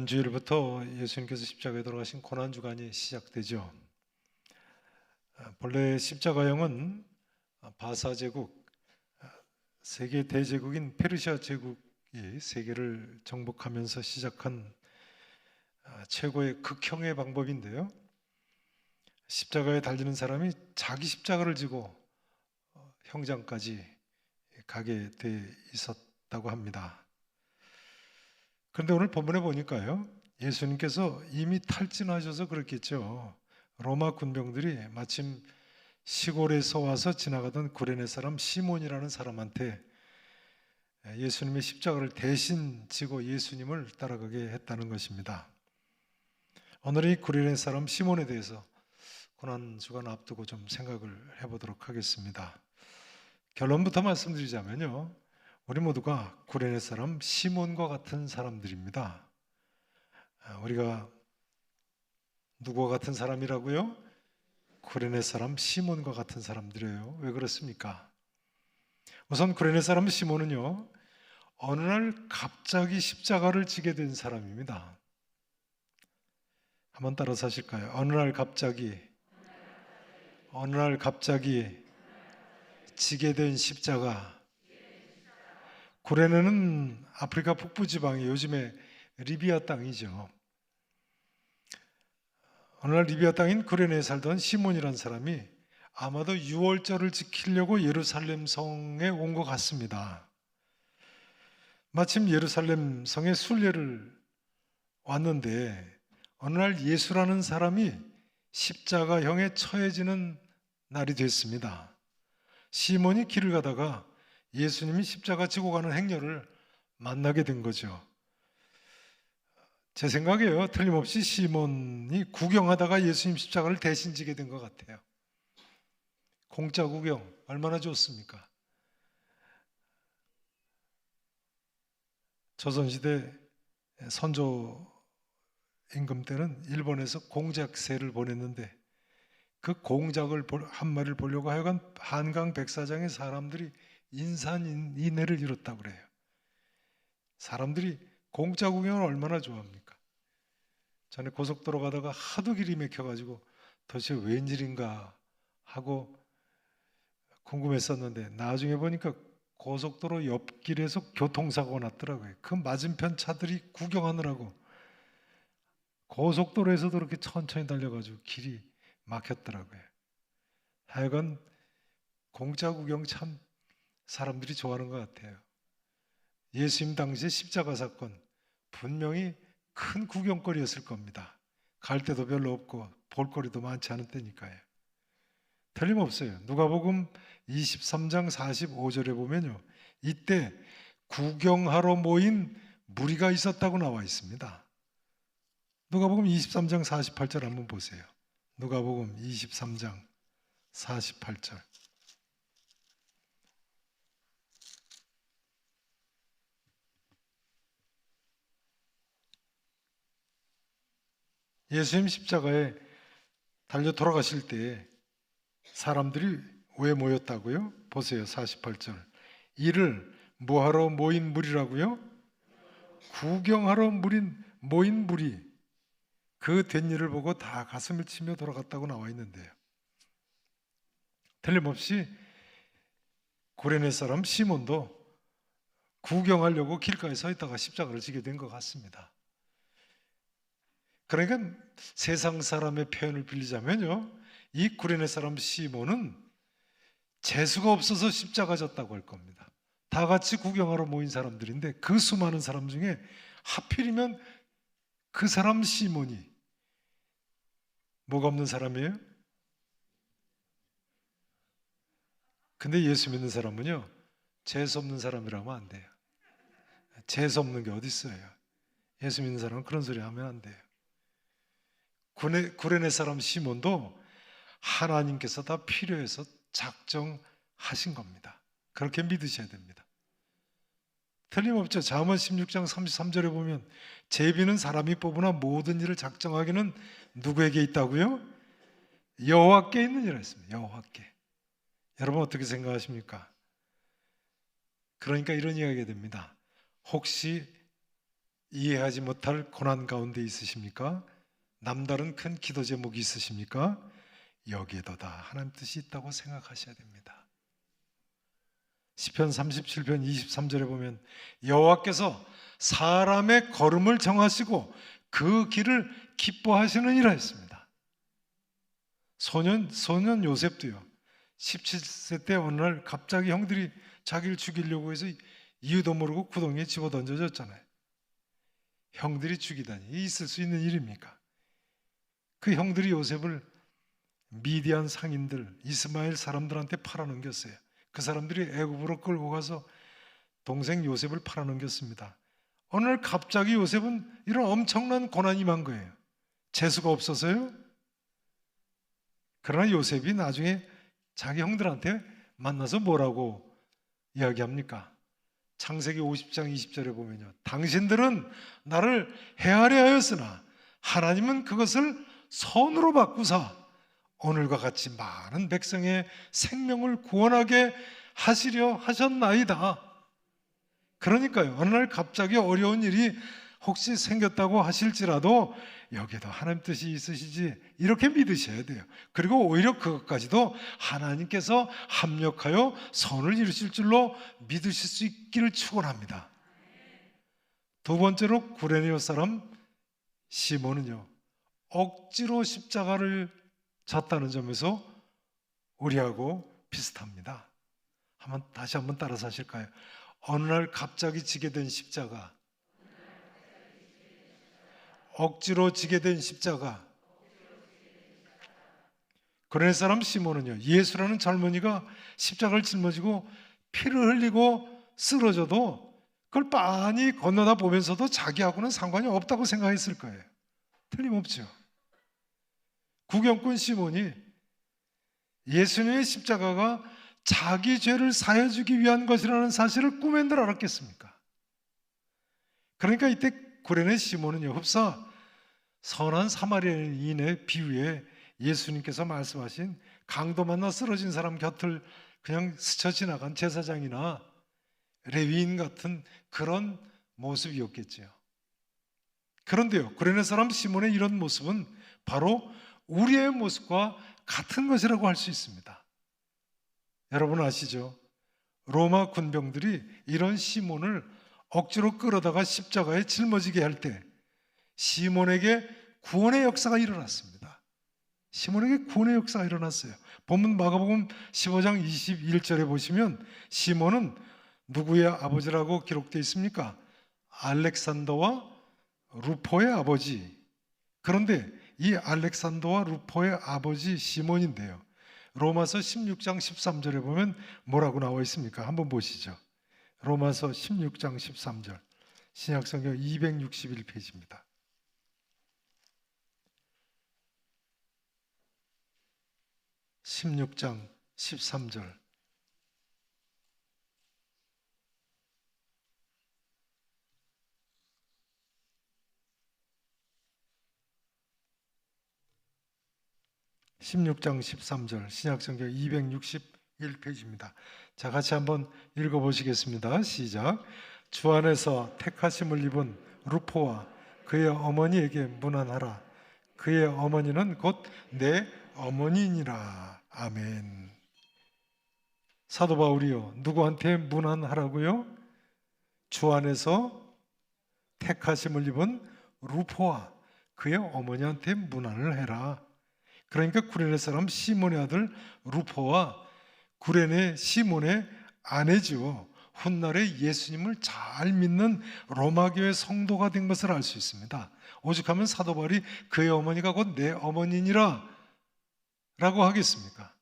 이번 주일부터 예수님께서 십자가에 돌아가신 고난 주간이 시작되죠. 아, 본래 십자가형은 바사 제국, 아, 세계 대제국인 페르시아 제국이 세계를 정복하면서 시작한 아, 최고의 극형의 방법인데요. 십자가에 달리는 사람이 자기 십자가를 지고 어, 형장까지 가게 돼 있었다고 합니다. 그런데 오늘 본문에 보니까요. 예수님께서 이미 탈진하셔서 그렇겠죠. 로마 군병들이 마침 시골에서 와서 지나가던 구레네 사람 시몬이라는 사람한테 예수님의 십자가를 대신 지고 예수님을 따라가게 했다는 것입니다. 오늘 이 구레네 사람 시몬에 대해서 고난 주간 앞두고 좀 생각을 해보도록 하겠습니다. 결론부터 말씀드리자면요. 우리 모두가 구레네 사람 시몬과 같은 사람들입니다. 아, 우리가 누구와 같은 사람이라고요? 구레네 사람 시몬과 같은 사람들이에요. 왜 그렇습니까? 우선 구레네 사람 시몬은요. 어느 날 갑자기 십자가를 지게 된 사람입니다. 한번 따라서 하실까요? 어느 날 갑자기 어느 날 갑자기 지게 된 십자가 구레네는 아프리카 북부 지방이 요즘에 리비아 땅이죠. 어느 날 리비아 땅인 구레네에 살던 시몬이라는 사람이 아마도 유월절을 지키려고 예루살렘 성에 온 것 같습니다. 마침 예루살렘 성에 순례를 왔는데 어느 날 예수라는 사람이 십자가형에 처해지는 날이 됐습니다. 시몬이 길을 가다가 예수님이 십자가 지고 가는 행렬을 만나게 된 거죠. 제 생각에요. 틀림없이 시몬이 구경하다가 예수님 십자가를 대신 지게 된 것 같아요. 공짜 구경 얼마나 좋습니까? 조선시대 선조 임금 때는 일본에서 공작새를 보냈는데 그 공작을 한 마리를 보려고 하여간 한강 백사장의 사람들이 인산인해를 이뤘다고 그래요. 사람들이 공짜 구경을 얼마나 좋아합니까? 전에 고속도로 가다가 하도 길이 막혀가지고 도대체 웬일인가 하고 궁금했었는데 나중에 보니까 고속도로 옆길에서 교통사고가 났더라고요. 그 맞은편 차들이 구경하느라고 고속도로에서도 그렇게 천천히 달려가지고 길이 막혔더라고요. 하여간 공짜 구경 참 사람들이 좋아하는 것 같아요. 예수님 당시의 십자가 사건 분명히 큰 구경거리였을 겁니다. 갈 데도 별로 없고 볼거리도 많지 않은 때니까요. 틀림없어요. 누가복음 23장 45절에 보면요. 이때 구경하러 모인 무리가 있었다고 나와 있습니다. 누가복음 23장 48절 한번 보세요. 누가복음 23장 48절. 예수님 십자가에 달려 돌아가실 때 사람들이 왜 모였다고요? 보세요. 48절. 이를 뭐하러 모인 무리라고요? 구경하러 무린 모인 무리. 그 된 일을 보고 다 가슴을 치며 돌아갔다고 나와 있는데요. 틀림없이 고레네 사람 시몬도 구경하려고 길가에 서 있다가 십자가를 지게 된 것 같습니다. 그러니까 세상 사람의 표현을 빌리자면요. 이 구레네 사람 시몬은 재수가 없어서 십자가 졌다고 할 겁니다. 다 같이 구경하러 모인 사람들인데 그 수많은 사람 중에 하필이면 그 사람 시몬이 뭐가 없는 사람이에요? 근데 예수 믿는 사람은요. 재수 없는 사람이라면 안 돼요. 재수 없는 게 어디 있어요? 예수 믿는 사람은 그런 소리 하면 안 돼요. 구레, 구레네 사람 시몬도 하나님께서 다 필요해서 작정하신 겁니다. 그렇게 믿으셔야 됩니다. 틀림없죠. 잠언 16장 33절에 보면 제비는 사람이 뽑으나 모든 일을 작정하기는 누구에게 있다고요? 여호와께 있는 이라 했습니다. 여호와께. 여러분 어떻게 생각하십니까? 그러니까 이런 이야기가 됩니다. 혹시 이해하지 못할 고난 가운데 있으십니까? 남다른 큰 기도 제목이 있으십니까? 여기에도 다 하나님 뜻이 있다고 생각하셔야 됩니다. 시편 37편 23절에 보면 여호와께서 사람의 걸음을 정하시고 그 길을 기뻐하시느니라 했습니다. 소년 소년 요셉도요. 17세 때 어느 날 갑자기 형들이 자기를 죽이려고 해서 이유도 모르고 구덩이에 집어 던져졌잖아요. 형들이 죽이다니 있을 수 있는 일입니까? 그 형들이 요셉을 미디안 상인들 이스마엘 사람들한테 팔아넘겼어요. 그 사람들이 애굽으로 끌고 가서 동생 요셉을 팔아넘겼습니다. 어느 날 갑자기 요셉은 이런 엄청난 고난이 만 거예요. 재수가 없어서요. 그러나 요셉이 나중에 자기 형들한테 만나서 뭐라고 이야기합니까? 창세기 50장 20절에 보면요. 당신들은 나를 헤아려 하였으나 하나님은 그것을 선으로 바꾸사 오늘과 같이 많은 백성의 생명을 구원하게 하시려 하셨나이다. 그러니까요. 어느 날 갑자기 어려운 일이 혹시 생겼다고 하실지라도 여기에도 하나님 뜻이 있으시지 이렇게 믿으셔야 돼요. 그리고 오히려 그것까지도 하나님께서 합력하여 선을 이루실 줄로 믿으실 수 있기를 축원합니다. 두 번째로 구레네오 사람 시몬은요. 억지로 십자가를 졌다는 점에서 우리하고 비슷합니다. 한번 다시 한번 따라서 하실까요? 어느 날 갑자기 지게 된 십자가 억지로 지게 된 십자가. 그런 사람 시몬은요, 예수라는 젊은이가 십자가를 짊어지고 피를 흘리고 쓰러져도 그걸 빤히 건너다 보면서도 자기하고는 상관이 없다고 생각했을 거예요. 틀림없죠. 구경꾼 시몬이 예수님의 십자가가 자기 죄를 사해주기 위한 것이라는 사실을 꿈엔 들 알았겠습니까? 그러니까 이때 구레네 시몬은요, 흡사 선한 사마리아인의 비유에 예수님께서 말씀하신 강도 만나 쓰러진 사람 곁을 그냥 스쳐 지나간 제사장이나 레위인 같은 그런 모습이었겠지요. 그런데요, 구레네 사람 시몬의 이런 모습은 바로 우리의 모습과 같은 것이라고 할 수 있습니다. 여러분 아시죠? 로마 군병들이 이런 시몬을 억지로 끌어다가 십자가에 짊어지게 할 때 시몬에게 구원의 역사가 일어났습니다. 시몬에게 구원의 역사가 일어났어요. 본문 마가복음 15장 21절에 보시면 시몬은 누구의 아버지라고 기록되어 있습니까? 알렉산더와 루포의 아버지. 그런데 이 알렉산더와 루포의 아버지 시몬인데요. 로마서 16장 13절에 보면 뭐라고 나와 있습니까? 한번 보시죠. 로마서 16장 13절. 신약 성경 261페이지입니다. (16장 13절) (16장 13절) 신약성경 261페이지입니다. 자, 같이 한번 읽어 보시겠습니다. 시작. 주 안에서 택하심을 입은 루포와 그의 어머니에게 문안하라. 그의 어머니는 곧 내 어머니니라. 아멘. 사도 바울이요. 누구한테 문안하라고요? 주 안에서 택하심을 입은 루포와 그의 어머니한테 문안을 해라. 그러니까 구레네 사람 시몬의 아들 루포와 구레네 시몬의 아내지요. 훗날에 예수님을 잘 믿는 로마교회 성도가 된 것을 알 수 있습니다. 오죽하면 사도 바울이 그의 어머니가 곧 내 어머니니라 라고 하겠습니까?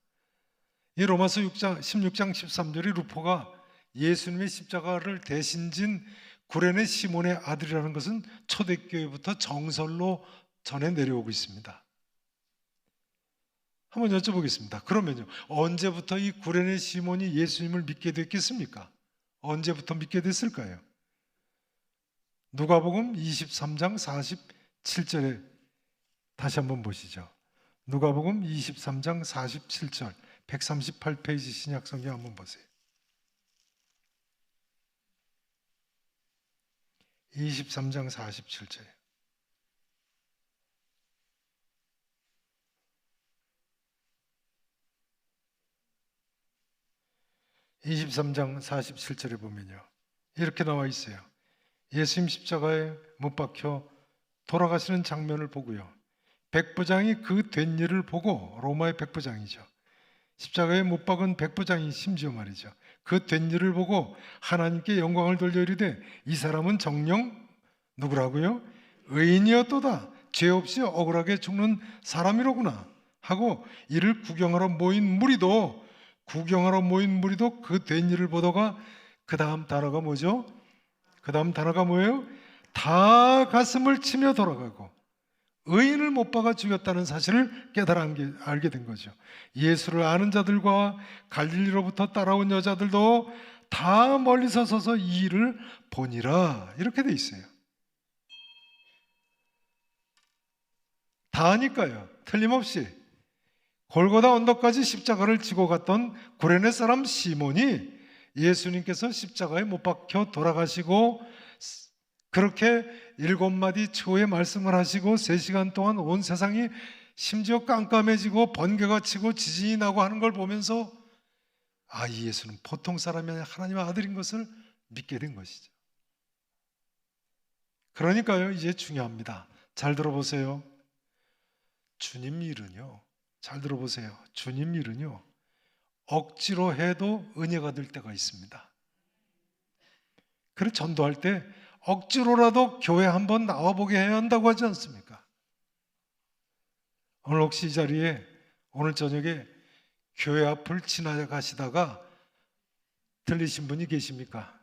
이 로마서 6장 16장 13절에 루포가 예수님의 십자가를 대신 진 구레네 시몬의 아들이라는 것은 초대교회부터 정설로 전해 내려오고 있습니다. 한번 여쭤보겠습니다. 그러면요, 언제부터 이 구레네 시몬이 예수님을 믿게 됐겠습니까? 언제부터 믿게 됐을까요? 누가복음 23장 47절에 다시 한번 보시죠. 누가복음 23장 47절 138페이지 신약 성경 한번 보세요. 23장 47절. (23장 47절에) 보면요 이렇게 나와 있어요 예수님 십자가에 못 박혀 돌아가시는 장면을 보고요 백부장이 그 된 일을 보고 로마의 백부장이죠 십자가에 못 박은 백부장이 심지어 말이죠. 그 된 일을 보고 하나님께 영광을 돌려 이르되 이 사람은 정령 누구라고요? 의인이었도다. 죄 없이 억울하게 죽는 사람이로구나 하고 이를 구경하러 모인 무리도 구경하러 모인 무리도 그 된 일을 보다가 그 다음 단어가 뭐죠? 그 다음 단어가 뭐예요? 다 가슴을 치며 돌아가고 의인을 못 박아 죽였다는 사실을 깨달아 알게- 된 거죠. 예수를 아는 자들과 갈릴리로부터 따라온 여자들도 다 멀리서 서서 이 일을 보니라 이렇게 돼 있어요. 다 아니까요. 틀림없이 골고다 언덕까지 십자가를 지고 갔던 구레네 사람 시몬이 예수님께서 십자가에 못 박혀 돌아가시고 그렇게 일곱 마디 초의 말씀을 하시고 세 시간 동안 온 세상이 심지어 깜깜해지고 번개가 치고 지진이 나고 하는 걸 보면서 아, 이 예수는 보통 사람이 아니라 하나님의 아들인 것을 믿게 된 것이죠. 그러니까요, 이제 중요합니다. 잘 들어보세요. 주님 일은요, 잘 들어보세요. 주님 일은요, 억지로 해도 은혜가 될 때가 있습니다. 그래 전도할 때 억지로라도 교회 한번 나와보게 해야 한다고 하지 않습니까? 오늘 혹시 이 자리에 오늘 저녁에 교회 앞을 지나가시다가 들리신 분이 계십니까?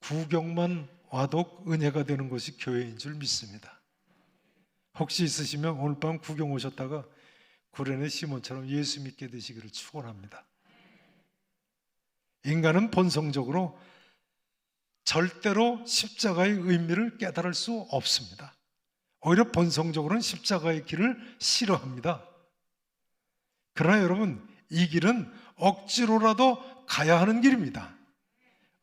구경만 와도 은혜가 되는 것이 교회인 줄 믿습니다. 혹시 있으시면 오늘 밤 구경 오셨다가 구레네 시몬처럼 예수 믿게 되시기를 축원합니다. 인간은 본성적으로 절대로 십자가의 의미를 깨달을 수 없습니다. 오히려 본성적으로는 십자가의 길을 싫어합니다. 그러나 여러분, 이 길은 억지로라도 가야 하는 길입니다.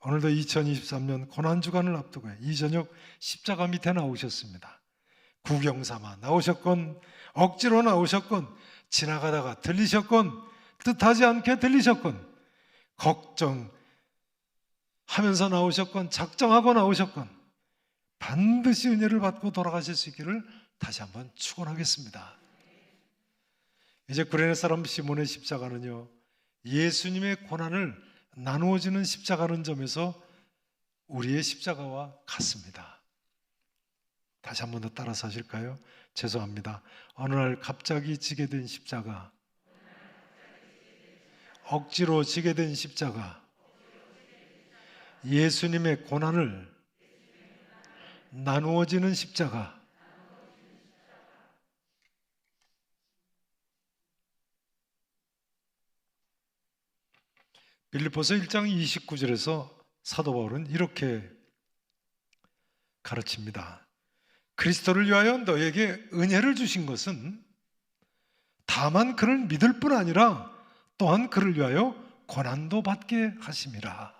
오늘도 2023년 고난주간을 앞두고 이 저녁 십자가 밑에 나오셨습니다. 구경 삼아 나오셨건, 억지로 나오셨건, 지나가다가 들리셨건, 뜻하지 않게 들리셨건, 걱정, 하면서 나오셨건 작정하고 나오셨건 반드시 은혜를 받고 돌아가실 수 있기를 다시 한번 축원하겠습니다. 이제 구레네 사람 시몬의 십자가는요 예수님의 고난을 나누어지는 십자가는 점에서 우리의 십자가와 같습니다. 다시 한 번 더 따라서 하실까요? 죄송합니다. 어느 날 갑자기 지게 된 십자가, 억지로 지게 된 십자가, 예수님의 고난을 나누어지는 십자가 빌립보서 1장 29절에서 사도 바울은 이렇게 가르칩니다. 그리스도를 위하여 너에게 은혜를 주신 것은 다만 그를 믿을 뿐 아니라 또한 그를 위하여 고난도 받게 하심이라.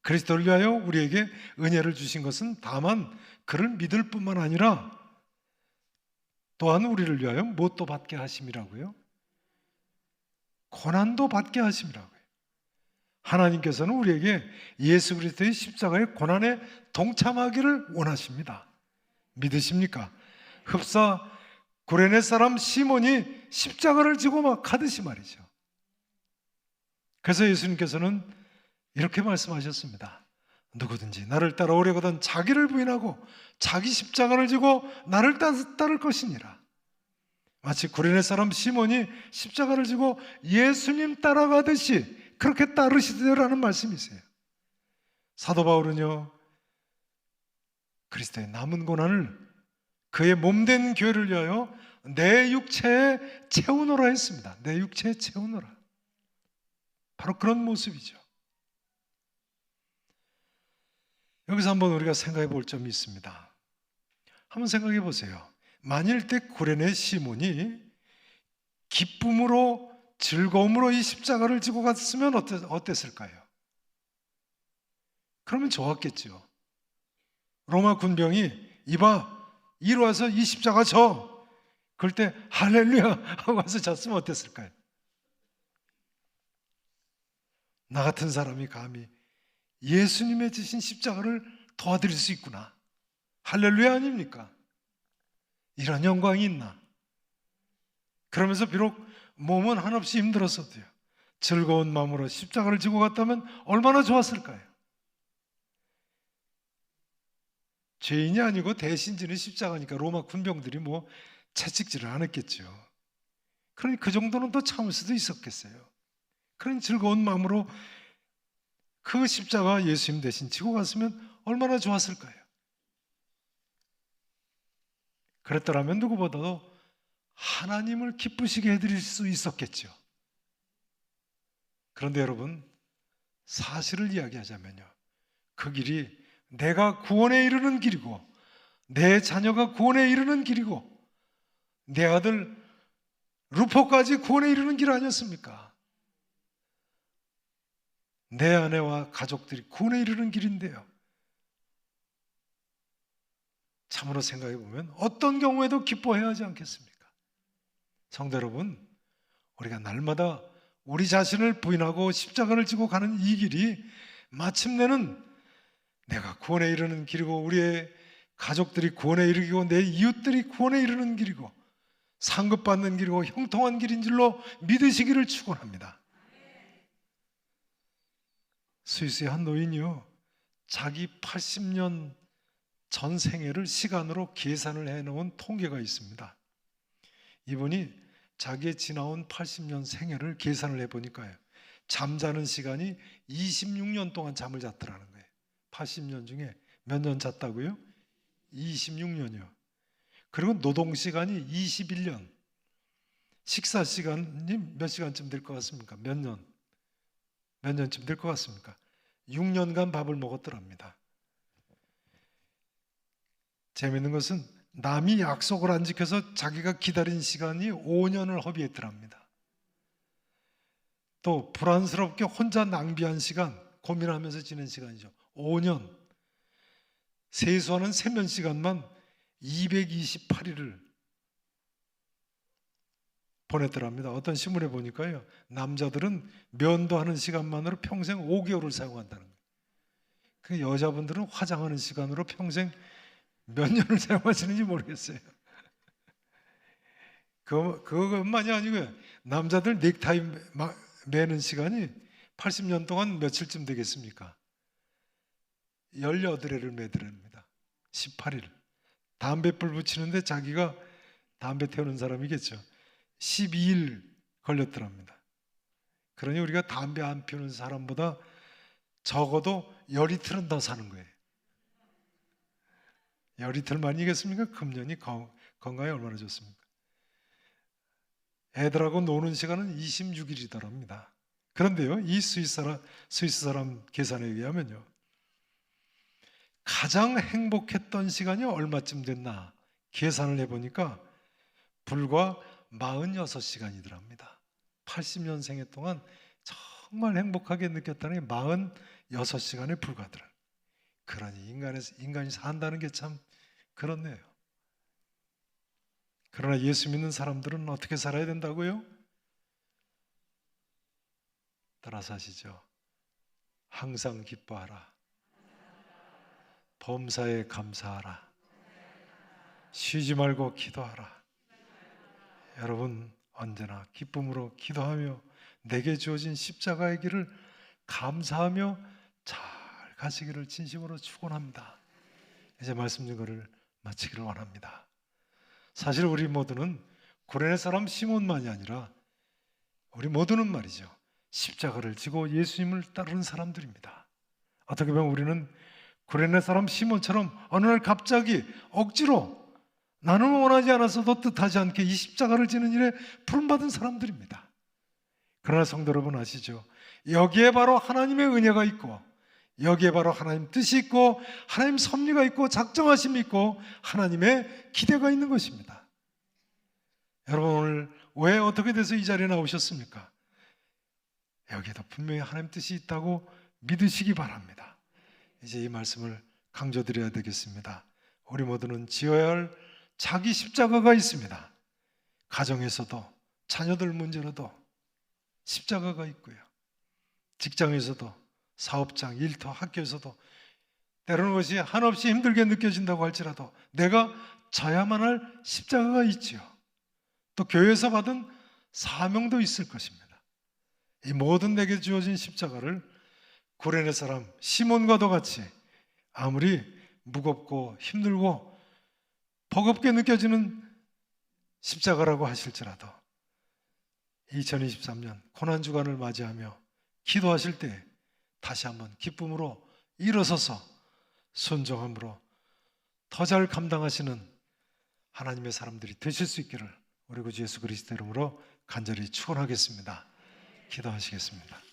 그리스도를 위하여 우리에게 은혜를 주신 것은 다만 그를 믿을 뿐만 아니라 또한 우리를 위하여 무엇도 받게 하심이라고요? 고난도 받게 하심이라고요. 하나님께서는 우리에게 예수 그리스도의 십자가의 고난에 동참하기를 원하십니다. 믿으십니까? 흡사 구레네 사람 시몬이 십자가를 지고 막 가듯이 말이죠. 그래서 예수님께서는 이렇게 말씀하셨습니다. 누구든지 나를 따라오려거든 자기를 부인하고 자기 십자가를 지고 나를 따- 따를 것이니라. 마치 구레네 사람 시몬이 십자가를 지고 예수님 따라가듯이 그렇게 따르시더라는 말씀이세요. 사도 바울은요 그리스도의 남은 고난을 그의 몸된 교회를 위하여 내 육체에 채우노라 했습니다. 내 육체에 채우노라. 바로 그런 모습이죠. 여기서 한번 우리가 생각해 볼 점이 있습니다. 한번 생각해 보세요. 만일 때 구레네 시몬이 기쁨으로 즐거움으로 이 십자가를 지고 갔으면 어땠, 어땠을까요? 그러면 좋았겠죠. 로마 군병이 이봐 이리 와서 이 십자가 져 그럴 때 할렐루야 하고 와서 졌으면 어땠을까요? 나 같은 사람이 감히 예수님의 지신 십자가를 도와드릴 수 있구나 할렐루야 아닙니까? 이런 영광이 있나? 그러면서 비록 몸은 한없이 힘들었어도요 즐거운 마음으로 십자가를 지고 갔다면 얼마나 좋았을까요? 죄인이 아니고 대신 지는 십자가니까 로마 군병들이 뭐 채찍질을 안 했겠죠. 그러니 그 정도는 더 참을 수도 있었겠어요. 그런 즐거운 마음으로 그 십자가 예수님 대신 지고 갔으면 얼마나 좋았을까요? 그랬더라면 누구보다도 하나님을 기쁘시게 해드릴 수 있었겠죠. 그런데 여러분, 사실을 이야기하자면요. 그 길이 내가 구원에 이르는 길이고, 내 자녀가 구원에 이르는 길이고, 내 아들 루포까지 구원에 이르는 길 아니었습니까? 내 아내와 가족들이 구원에 이르는 길인데요. 참으로 생각해 보면 어떤 경우에도 기뻐해야 하지 않겠습니까? 성도 여러분, 우리가 날마다 우리 자신을 부인하고 십자가를 지고 가는 이 길이 마침내는 내가 구원에 이르는 길이고 우리의 가족들이 구원에 이르고 내 이웃들이 구원에 이르는 길이고 상급받는 길이고 형통한 길인 줄로 믿으시기를 축원합니다. 스위스의 한 노인이요. 자기 80년 전 생애를 시간으로 계산을 해 놓은 통계가 있습니다. 이분이 자기의 지나온 80년 생애를 계산을 해 보니까요. 잠자는 시간이 26년 동안 잠을 잤더라는. 80년 중에 몇 년 잤다고요? 26년이요. 그리고 노동 시간이 21년. 식사 시간이 몇 시간쯤 될 것 같습니까? 몇 년? 몇 년쯤 될 것 같습니까? 6년간 밥을 먹었더랍니다. 재밌는 것은 남이 약속을 안 지켜서 자기가 기다린 시간이 5년을 허비했더랍니다. 또 불안스럽게 혼자 낭비한 시간, 고민하면서 지낸 시간이죠. 5년. 세수하는 세면 시간만 228일을 보냈더랍니다. 어떤 신문에 보니까요. 남자들은 면도하는 시간만으로 평생 5개월을 사용한다는 거예요. 그 여자분들은 화장하는 시간으로 평생 몇 년을 사용하시는지 모르겠어요. 그, 그것만이 아니고요. 남자들 넥타이 마- 매는 시간이 80년 동안 며칠쯤 되겠습니까? 18회를 매드랍니다. 18일. 담배불 붙이는데 자기가 담배 태우는 사람이겠죠. 12일 걸렸더랍니다. 그러니 우리가 담배 안 피우는 사람보다 적어도 열 이틀은 더 사는 거예요. 열 이틀만이겠습니까? 금년이 건- 건강에 얼마나 좋습니까? 애들하고 노는 시간은 26일이더랍니다. 그런데요, 이 스위스 사람, 스위스 사람 계산에 의하면요, 가장 행복했던 시간이 얼마쯤 됐나 계산을 해보니까 불과 46시간이더랍니다. 80년생애 동안 정말 행복하게 느꼈다는 게 46시간에 불과하더라. 그러니 인간의, 인간이 산다는 게 참 그렇네요. 그러나 예수 믿는 사람들은 어떻게 살아야 된다고요? 따라서 하시죠. 항상 기뻐하라. 범사에 감사하라. 쉬지 말고 기도하라. 여러분 언제나 기쁨으로 기도하며 내게 주어진 십자가의 길을 감사하며 잘 가시기를 진심으로 축원합니다. 이제 말씀 증거를 마치기를 원합니다. 사실 우리 모두는 구레네 사람 시몬만이 아니라 우리 모두는 말이죠. 십자가를 지고 예수님을 따르는 사람들입니다. 어떻게 보면 우리는 구레네 사람 시몬처럼 어느 날 갑자기 억지로 나는 원하지 않았어도 뜻하지 않게 이 십자가를 지는 일에 부름받은 사람들입니다. 그러나 성도 여러분 아시죠? 여기에 바로 하나님의 은혜가 있고 여기에 바로 하나님 뜻이 있고 하나님 섭리가 있고 작정하심이 있고 하나님의 기대가 있는 것입니다. 여러분 오늘 왜 어떻게 돼서 이 자리에 나오셨습니까? 여기에도 분명히 하나님 뜻이 있다고 믿으시기 바랍니다. 이제 이 말씀을 강조드려야 되겠습니다. 우리 모두는 지어야 할 자기 십자가가 있습니다. 가정에서도 자녀들 문제로도 십자가가 있고요. 직장에서도 사업장, 일터, 학교에서도 때로는 것이 한없이 힘들게 느껴진다고 할지라도 내가 져야만 할 십자가가 있지요. 또 교회에서 받은 사명도 있을 것입니다. 이 모든 내게 주어진 십자가를 구레네 사람 시몬과도 같이 아무리 무겁고 힘들고 버겁게 느껴지는 십자가라고 하실지라도 2023년 고난 주간을 맞이하며 기도하실 때 다시 한번 기쁨으로 일어서서 순종함으로 더 잘 감당하시는 하나님의 사람들이 되실 수 있기를 우리 구주 예수 그리스도 이름으로 간절히 축원하겠습니다. 기도하시겠습니다.